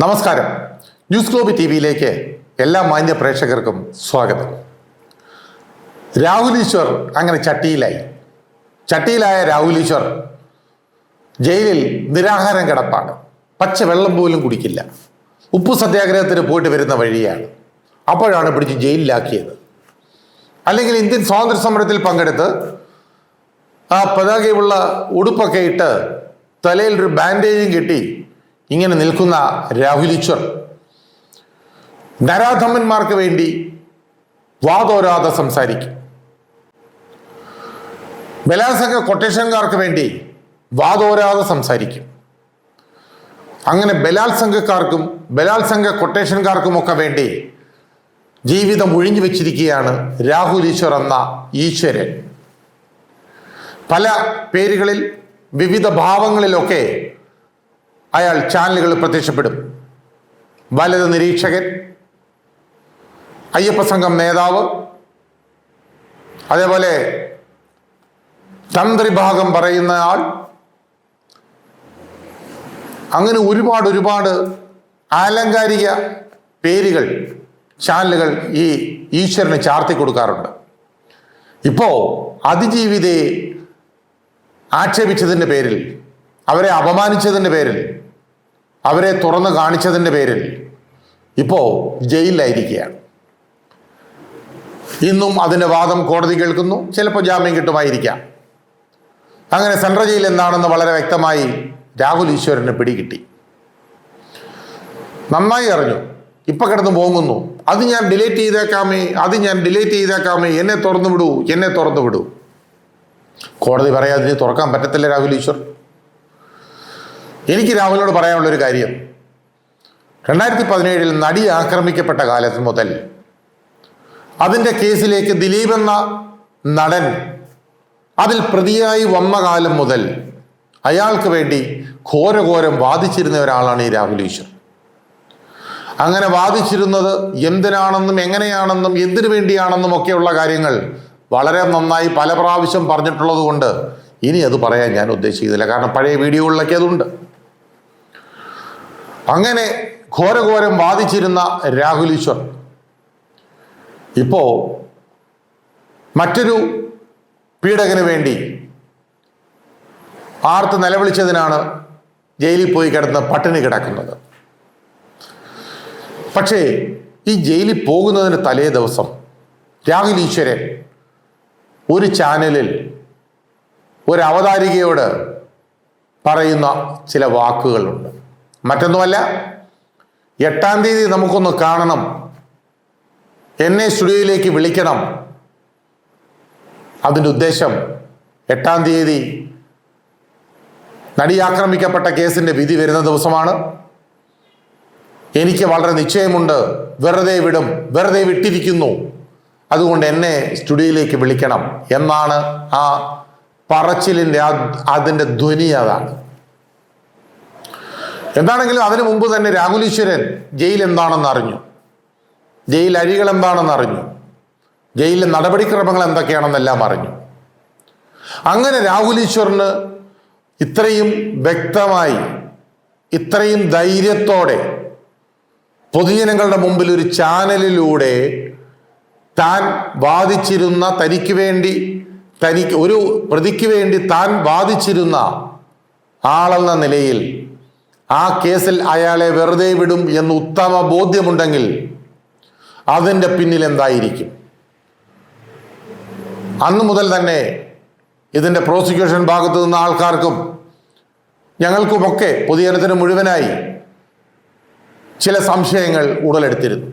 നമസ്കാരം. News ഗ്ലോബി T വിയിലേക്ക് എല്ലാ മാന്യ പ്രേക്ഷകർക്കും സ്വാഗതം. രാഹുൽ ഈശ്വർ അങ്ങനെ ചട്ടിയിലായി. ചട്ടിയിലായ രാഹുൽ ഈശ്വർ ജയിലിൽ നിരാഹാരം കിടപ്പാണ്. പച്ച വെള്ളം പോലും കുടിക്കില്ല. ഉപ്പു സത്യാഗ്രഹത്തിന് പോയിട്ട് വരുന്ന വഴിയാണ്. അപ്പോഴാണ് പിടിച്ച് ജയിലിലാക്കിയത്. അല്ലെങ്കിൽ ഇന്ത്യൻ സ്വാതന്ത്ര്യ സമരത്തിൽ പങ്കെടുത്ത് ആ പതാകയുള്ള ഉടുപ്പൊക്കെ ഇട്ട് തലയിൽ ഒരു ബാൻഡേജും കെട്ടി ഇങ്ങനെ നിൽക്കുന്ന രാഹുലീശ്വർ നരാധമ്മന്മാർക്ക് വേണ്ടി വാതോരാതെ സംസാരിക്കും. ബലാത്സംഗ കൊട്ടേഷൻകാർക്ക് വേണ്ടി വാതോരാതെ സംസാരിക്കും. അങ്ങനെ ബലാത്സംഗക്കാർക്കും ബലാത്സംഗ കൊട്ടേഷൻകാർക്കുമൊക്കെ വേണ്ടി ജീവിതം ഒഴിഞ്ഞു വെച്ചിരിക്കുകയാണ് രാഹുൽ ഈശ്വർ എന്ന ഈശ്വരൻ. പല പേരുകളിൽ വിവിധ ഭാവങ്ങളിലൊക്കെ അയാൾ ചാനലുകൾ പ്രത്യക്ഷപ്പെടും. വലത് നിരീക്ഷകൻ അയ്യപ്പ സംഘം നേതാവ് അതേപോലെ തന്ത്രിഭാഗം പറയുന്ന ആൾ. അങ്ങനെ ഒരുപാട് ഒരുപാട് ആലങ്കാരിക പേരുകൾ ചാനലുകൾ ഈ ഈശ്വരന് ചാർത്തി കൊടുക്കാറുണ്ട്. ഇപ്പോ അതിജീവിതയെ ആക്ഷേപിച്ചതിന്റെ പേരിൽ അവരെ അപമാനിച്ചതിന്റെ പേരിൽ അവരെ തുറന്നു കാണിച്ചതിന്റെ പേരിൽ ഇപ്പോൾ ജയിലിലായിരിക്കുകയാണ്. ഇന്നും അതിന്റെ വാദം കോടതി കേൾക്കുന്നു. ചിലപ്പോൾ ജാമ്യം കിട്ടുമായിരിക്കാം. അങ്ങനെ സെൻട്രൽ ജയിൽ എന്താണെന്ന് വളരെ വ്യക്തമായി രാഹുൽ ഈശ്വരന് പിടികിട്ടി. നന്നായി അറിഞ്ഞു. ഇപ്പൊ കിടന്ന് പോങ്ങുന്നു അത് ഞാൻ ഡിലേറ്റ് ചെയ്തേക്കാമേ അത് ഞാൻ ഡിലേറ്റ് ചെയ്തേക്കാമേ എന്നെ തുറന്നു വിടൂ എന്നെ തുറന്നു വിടൂ. കോടതി പറയാതിന് തുറക്കാൻ പറ്റത്തില്ല രാഹുൽ ഈശ്വർ. എനിക്ക് രാഹുലിനോട് പറയാനുള്ളൊരു കാര്യം. രണ്ടായിരത്തി പതിനേഴിൽ നടി ആക്രമിക്കപ്പെട്ട കാലത്ത് മുതൽ അതിന്റെ കേസിലേക്ക് ദിലീപ് എന്ന നടൻ അതിൽ പ്രതിയായി വന്ന കാലം മുതൽ അയാൾക്ക് വേണ്ടി ഘോരഘോരം വാദിച്ചിരുന്ന ഒരാളാണ് ഈ രാഹുൽ ഈശ്വർ. അങ്ങനെ വാദിച്ചിരുന്നത് എന്തിനാണെന്നും എങ്ങനെയാണെന്നും എന്തിനു വേണ്ടിയാണെന്നും ഒക്കെയുള്ള കാര്യങ്ങൾ വളരെ നന്നായി പല പ്രാവശ്യം പറഞ്ഞിട്ടുള്ളത് കൊണ്ട് ഇനി അത് പറയാൻ ഞാൻ ഉദ്ദേശിക്കുന്നില്ല. കാരണം പഴയ വീഡിയോകളിലൊക്കെ അതുണ്ട്. അങ്ങനെ ഘോരഘോരം വാദിച്ചിരുന്ന രാഹുൽ ഈശ്വർ. ഇപ്പോ മറ്റൊരു പീഡകന് വേണ്ടി ആർത്ത് നിലവിളിച്ചതിനാണ് ജയിലിൽ പോയി കിടന്ന് പട്ടിണി കിടക്കുന്നത്. പക്ഷേ ഈ ജയിലിൽ പോകുന്നതിന് തലേ ദിവസം രാഹുൽ ഈശ്വരൻ ഒരു ചാനലിൽ ഒരു അവതാരികയോട് പറയുന്ന ചില വാക്കുകളുണ്ട്. മറ്റൊന്നുമല്ല എട്ടാം തീയതി നമുക്കൊന്ന് കാണണം. എന്നെ സ്റ്റുഡിയോയിലേക്ക് വിളിക്കണം. അതിന്റെ ഉദ്ദേശം എട്ടാം തീയതി നടി ആക്രമിക്കപ്പെട്ട കേസിന്റെ വിധി വരുന്ന ദിവസമാണ്. എനിക്ക് വളരെ നിശ്ചയമുണ്ട് വെറുതെ വിടും വെറുതെ വിട്ടിരിക്കുന്നു. അതുകൊണ്ട് എന്നെ സ്റ്റുഡിയോയിലേക്ക് വിളിക്കണം എന്നാണ് ആ പറച്ചിലിന്റെ അതിന്റെ ധ്വനി അതാണ്. എന്താണെങ്കിലും അതിനു മുമ്പ് തന്നെ രാഹുൽ ഈശ്വരൻ ജയിൽ എന്താണെന്ന് അറിഞ്ഞു. ജയിൽ അഴികൾ എന്താണെന്ന് അറിഞ്ഞു. ജയിലിലെ നടപടിക്രമങ്ങൾ എന്തൊക്കെയാണെന്നെല്ലാം അറിഞ്ഞു. അങ്ങനെ രാഹുൽ ഈശ്വറിന് ഇത്രയും വ്യക്തമായി ഇത്രയും ധൈര്യത്തോടെ പൊതുജനങ്ങളുടെ മുമ്പിൽ ഒരു ചാനലിലൂടെ താൻ വാദിച്ചിരുന്ന തനിക്ക് വേണ്ടി തനിക്ക് ഒരു പ്രതിക്ക് വേണ്ടി താൻ വാദിച്ചിരുന്ന ആളെന്ന നിലയിൽ ആ കേസിൽ അയാളെ വെറുതെ വിടും എന്ന് ഉത്തമ ബോധ്യമുണ്ടെങ്കിൽ അതിന്റെ പിന്നിൽ എന്തായിരിക്കും? അന്നു മുതൽ തന്നെ ഇതിന്റെ പ്രോസിക്യൂഷൻ ഭാഗത്തു നിന്ന ആൾക്കാർക്കും ഞങ്ങൾക്കുമൊക്കെ പൊതുജനത്തിന് മുഴുവനായി ചില സംശയങ്ങൾ ഉടലെടുത്തിരുന്നു.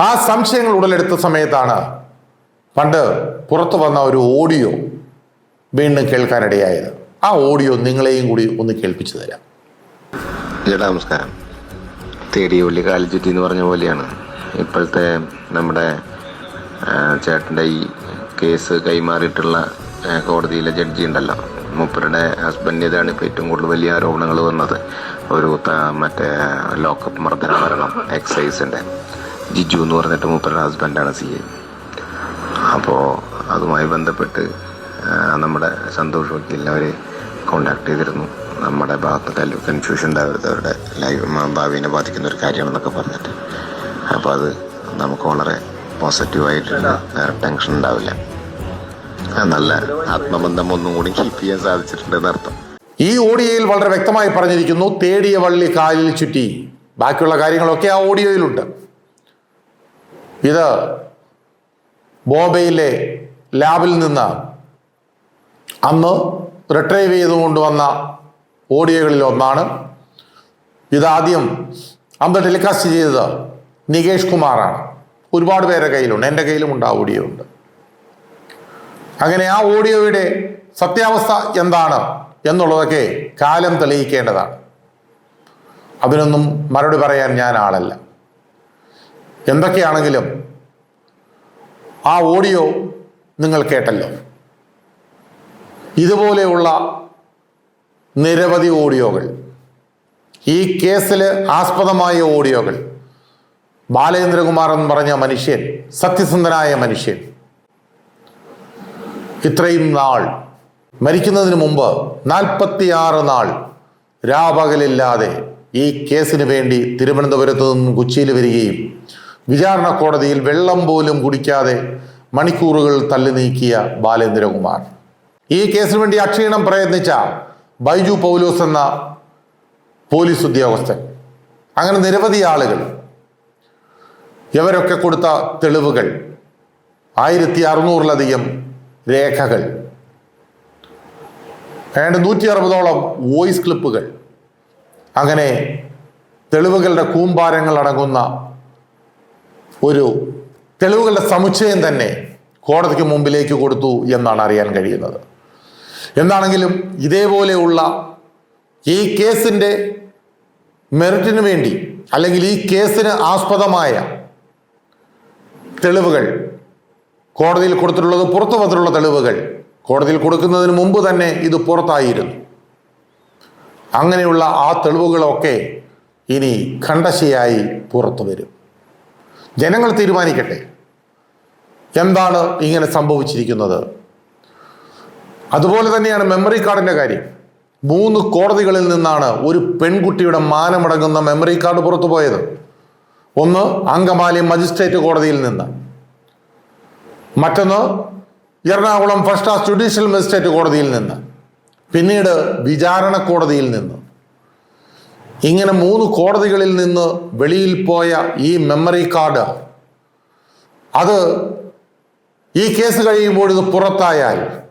ആ സംശയങ്ങൾ ഉടലെടുത്ത സമയത്താണ് പണ്ട് പുറത്തു വന്ന ഒരു ഓഡിയോ വീണ്ടും കേൾക്കാനിടയായത്. ആ ഓഡിയോ നിങ്ങളെയും കൂടി ഒന്ന് കേൾപ്പിച്ചു തരാം. ചേട്ടാ നമസ്കാരം. തേടിയുള്ളി കാലിച്ചുറ്റി എന്ന് പറഞ്ഞ പോലെയാണ് ഇപ്പോഴത്തെ നമ്മുടെ ചേട്ടന്റെ ഈ കേസ് കൈമാറിയിട്ടുള്ള കോടതിയിലെ ജഡ്ജി ഉണ്ടല്ലോ. മൂപ്പരുടെ ഹസ്ബൻഡിന്റെതാണ് ഇപ്പോൾ ഏറ്റവും കൂടുതൽ വലിയ ആരോപണങ്ങൾ വന്നത്. ഒരു മറ്റേ ലോക്കപ്പ് മർദ്ദന മരണം എക്സൈസിന്റെ. ജിജു എന്ന് പറഞ്ഞിട്ട് മൂപ്പരുടെ ഹസ്ബൻഡാണ് സി ഐ. അപ്പോൾ അതുമായി ബന്ധപ്പെട്ട് നമ്മുടെ സന്തോഷ് വക്കീലിനെ അവർ കോണ്ടാക്ട് ചെയ്തിരുന്നു. നമ്മുടെ ഭാഗത്ത് കൺഫ്യൂഷൻ ഉണ്ടാവരുത് അവരുടെ ലൈഫ് ഭാവിനെ ബാധിക്കുന്ന ഒരു കാര്യമാണെന്നൊക്കെ പറഞ്ഞിട്ട്. അപ്പോൾ അത് നമുക്ക് വളരെ പോസിറ്റീവായിട്ടുണ്ട് വേറെ ടെൻഷൻ ഉണ്ടാവില്ല. നല്ല ആത്മബന്ധം ഒന്നും കൂടി കീപ്പ് ചെയ്യാൻ സാധിച്ചിട്ടുണ്ടെന്ന് അർത്ഥം. ഈ ഓഡിയോയിൽ വളരെ വ്യക്തമായി പറഞ്ഞിരിക്കുന്നു തേടിയ വള്ളി കാലിൽ ചുറ്റി. ബാക്കിയുള്ള കാര്യങ്ങളൊക്കെ ആ ഓഡിയോയിലുണ്ട്. ഇത് ബോംബെയിലെ ലാബിൽ നിന്ന് അന്ന് റിട്രൈവ് ചെയ്തുകൊണ്ട് കൊണ്ടുവന്ന ഓഡിയോകളിൽ ഒന്നാണ്. ഇതാദ്യം അന്ന് ടെലികാസ്റ്റ് ചെയ്തത് നികേഷ് കുമാറാണ്. ഒരുപാട് പേരുടെ കയ്യിലുണ്ട്. എന്റെ കയ്യിലുമുണ്ട് ആ ഓഡിയോ ഉണ്ട്. അങ്ങനെ ആ ഓഡിയോയുടെ സത്യാവസ്ഥ എന്താണ് എന്നുള്ളതൊക്കെ കാലം തെളിയിക്കേണ്ടതാണ്. അതിനൊന്നും മറുപടി പറയാൻ ഞാൻ ആളല്ല. എന്തൊക്കെയാണെങ്കിലും ആ ഓഡിയോ നിങ്ങൾ കേട്ടല്ലോ. ഇതുപോലെയുള്ള നിരവധി ഓഡിയോകൾ. ഈ കേസിൽ ആസ്പദമായ ഓഡിയോകൾ. ബാലേന്ദ്രകുമാർ എന്ന് പറഞ്ഞ മനുഷ്യൻ സത്യസന്ധനായ മനുഷ്യൻ. ഇത്രയും നാൾ മരിക്കുന്നതിന് മുമ്പ് നാൽപ്പത്തിയാറ് നാൾ രാപകലില്ലാതെ ഈ കേസിന് വേണ്ടി തിരുവനന്തപുരത്ത് നിന്നും കൊച്ചിയിൽ വരികയും വിചാരണ കോടതിയിൽ വെള്ളം പോലും കുടിക്കാതെ മണിക്കൂറുകൾ തള്ളി നീക്കിയ ബാലേന്ദ്രകുമാർ ഈ കേസിനു വേണ്ടി അക്ഷീണം പ്രയത്നിച്ച ബൈജു പൗലോസ് എന്ന പോലീസ് ഉദ്യോഗസ്ഥൻ. അങ്ങനെ നിരവധി ആളുകൾ. ഇവരൊക്കെ കൊടുത്ത തെളിവുകൾ. ആയിരത്തി അറുന്നൂറിലധികം രേഖകൾ. ഏതാണ്ട് നൂറ്റി അറുപതോളം വോയിസ് ക്ലിപ്പുകൾ. അങ്ങനെ തെളിവുകളുടെ കൂമ്പാരങ്ങൾ അടങ്ങുന്ന ഒരു തെളിവുകളുടെ സമുച്ചയം തന്നെ കോടതിക്ക് മുമ്പിലേക്ക് കൊടുത്തു എന്നാണ് അറിയാൻ കഴിയുന്നത്. എന്താണെങ്കിലും ഇതേപോലെയുള്ള ഈ കേസിന്റെ മെറിറ്റിന് വേണ്ടി അല്ലെങ്കിൽ ഈ കേസിന് ആസ്പദമായ തെളിവുകൾ കോടതിയിൽ കൊടുത്തിട്ടുള്ളത് പുറത്തു വന്നിട്ടുള്ള തെളിവുകൾ കോടതിയിൽ കൊടുക്കുന്നതിന് മുമ്പ് തന്നെ ഇത് പുറത്തായിരുന്നു. അങ്ങനെയുള്ള ആ തെളിവുകളൊക്കെ ഇനി ഖണ്ഡശയായി പുറത്തു വരും. ജനങ്ങൾ തീരുമാനിക്കട്ടെ. എന്താണ് ഇങ്ങനെ സംഭവിച്ചിരിക്കുന്നത്? അതുപോലെ തന്നെയാണ് മെമ്മറി കാർഡിന്റെ കാര്യം. മൂന്ന് കോടതികളിൽ നിന്നാണ് ഒരു പെൺകുട്ടിയുടെ മാനമടങ്ങുന്ന മെമ്മറി കാർഡ് പുറത്തു പോയത്. ഒന്ന് അങ്കമാലി മജിസ്ട്രേറ്റ് കോടതിയിൽ നിന്ന്. മറ്റൊന്ന് Ernakulam first class judicial magistrate കോടതിയിൽ നിന്ന്. പിന്നീട് വിചാരണ കോടതിയിൽ നിന്ന്. ഇങ്ങനെ മൂന്ന് കോടതികളിൽ നിന്ന് വെളിയിൽ പോയ ഈ മെമ്മറി കാർഡ് അത് ഈ കേസ് കഴിയുമ്പോൾ ഇത് പുറത്തായാൽ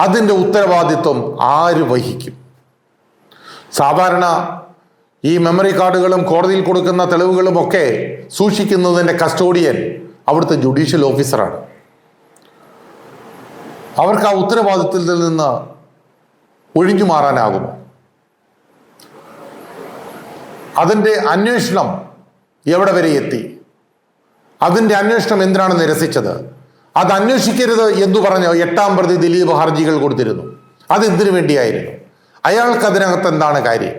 അതിന്റെ ഉത്തരവാദിത്വം ആര് വഹിക്കും? സാധാരണ ഈ മെമ്മറി കാർഡുകളും കോടതിയിൽ കൊടുക്കുന്ന തെളിവുകളും ഒക്കെ സൂക്ഷിക്കുന്നതിന്റെ കസ്റ്റോഡിയൻ അവിടുത്തെ ജുഡീഷ്യൽ ഓഫീസറാണ് അവർക്ക് ആ ഉത്തരവാദിത്വത്തിൽ നിന്ന് ഒഴിഞ്ഞു മാറാനാകുമോ? അതിന്റെ അന്വേഷണം എവിടെ വരെ എത്തി? അതിന്റെ അന്വേഷണം എന്തിനാണ് നിരസിച്ചത്? അത് അന്വേഷിക്കരുത് എന്ന് പറഞ്ഞ് എട്ടാം പ്രതി ദിലീപ് ഹർജികൾ കൊടുത്തിരുന്നു. അത് എന്തിനു വേണ്ടിയായിരുന്നു? അയാൾക്ക് അതിനകത്ത് എന്താണ് കാര്യം?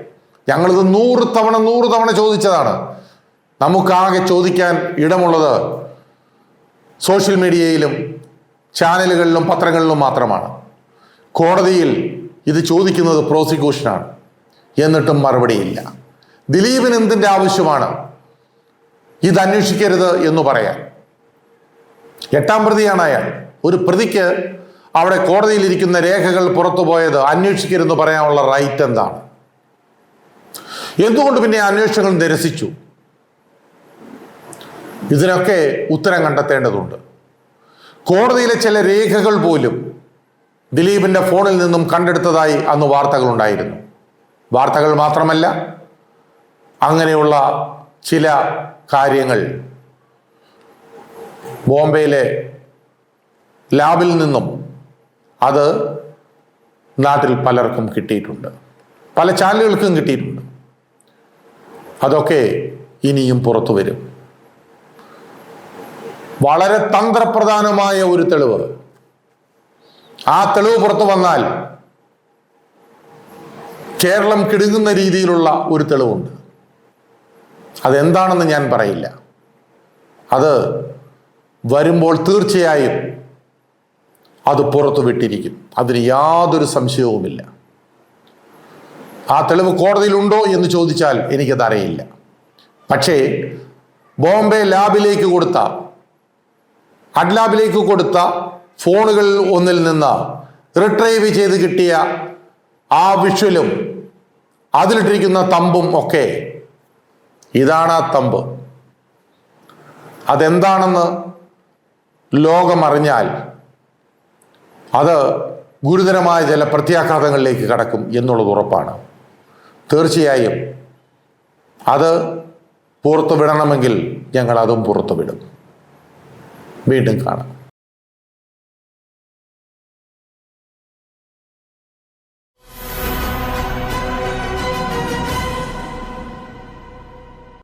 ഞങ്ങളിത് നൂറ് തവണ നൂറ് തവണ ചോദിച്ചതാണ്. നമുക്കാകെ ചോദിക്കാൻ ഇടമുള്ളത് സോഷ്യൽ മീഡിയയിലും ചാനലുകളിലും പത്രങ്ങളിലും മാത്രമാണ്. കോടതിയിൽ ഇത് ചോദിക്കുന്നത് പ്രോസിക്യൂഷനാണ്. എന്നിട്ടും മറുപടിയില്ല. ദിലീപിന് എന്തിന്റെ ആവശ്യമാണ്? ഇത് അന്വേഷിക്കരുത് എന്ന് പറയാൻ. എട്ടാം പ്രതിയാണ് അയാൾ. ഒരു പ്രതിക്ക് അവിടെ കോടതിയിൽ ഇരിക്കുന്ന രേഖകൾ പുറത്തു പോയത് അന്വേഷിക്കരുതെന്ന് പറയാനുള്ള റൈറ്റ് എന്താണ്? എന്തുകൊണ്ട് പിന്നെ അന്വേഷണങ്ങൾ നിരസിച്ചു? ഇതിനൊക്കെ ഉത്തരം കണ്ടെത്തേണ്ടതുണ്ട്. കോടതിയിലെ ചില രേഖകൾ പോലും ദിലീപിന്റെ ഫോണിൽ നിന്നും കണ്ടെടുത്തതായി അന്ന് വാർത്തകളുണ്ടായിരുന്നു. വാർത്തകൾ മാത്രമല്ല അങ്ങനെയുള്ള ചില കാര്യങ്ങൾ ബോംബെയിലെ ലാബിൽ നിന്നും അത് നാട്ടിൽ പലർക്കും കിട്ടിയിട്ടുണ്ട്. പല ചാനലുകൾക്കും കിട്ടിയിട്ടുണ്ട്. അതൊക്കെ ഇനിയും പുറത്തു വരും. വളരെ തന്ത്രപ്രധാനമായ ഒരു തെളിവ്. ആ തെളിവ് പുറത്തു വന്നാൽ കേരളം കിടുങ്ങുന്ന രീതിയിലുള്ള ഒരു തെളിവുണ്ട്. അതെന്താണെന്ന് ഞാൻ പറയില്ല. അത് വരുമ്പോൾ തീർച്ചയായും അത് പുറത്തു വിട്ടിരിക്കും അതിന് യാതൊരു സംശയവുമില്ല. ആ തെളിവ് കോടതിയിലുണ്ടോ എന്ന് ചോദിച്ചാൽ എനിക്കത് അറിയില്ല പക്ഷേ ബോംബെ ലാബിലേക്ക് കൊടുത്ത അഡ്ലാബിലേക്ക് കൊടുത്ത ഫോണുകളിൽ ഒന്നിൽ നിന്ന് റിട്രൈവ് ചെയ്ത് കിട്ടിയ ആ വിഷ്വലും അതിലിട്ടിരിക്കുന്ന തമ്പും ഒക്കെ ഇതാണ് ആ തമ്പ്. അതെന്താണെന്ന് ലോകമറിഞ്ഞാൽ അത് ഗുരുതരമായ ചില പ്രത്യാഘാതങ്ങളിലേക്ക് കടക്കും എന്നുള്ളത് ഉറപ്പാണ്. തീർച്ചയായും അത് പുറത്തു വിടണമെങ്കിൽ ഞങ്ങൾ അതും പുറത്തു വിടും വീണ്ടും കാണാം.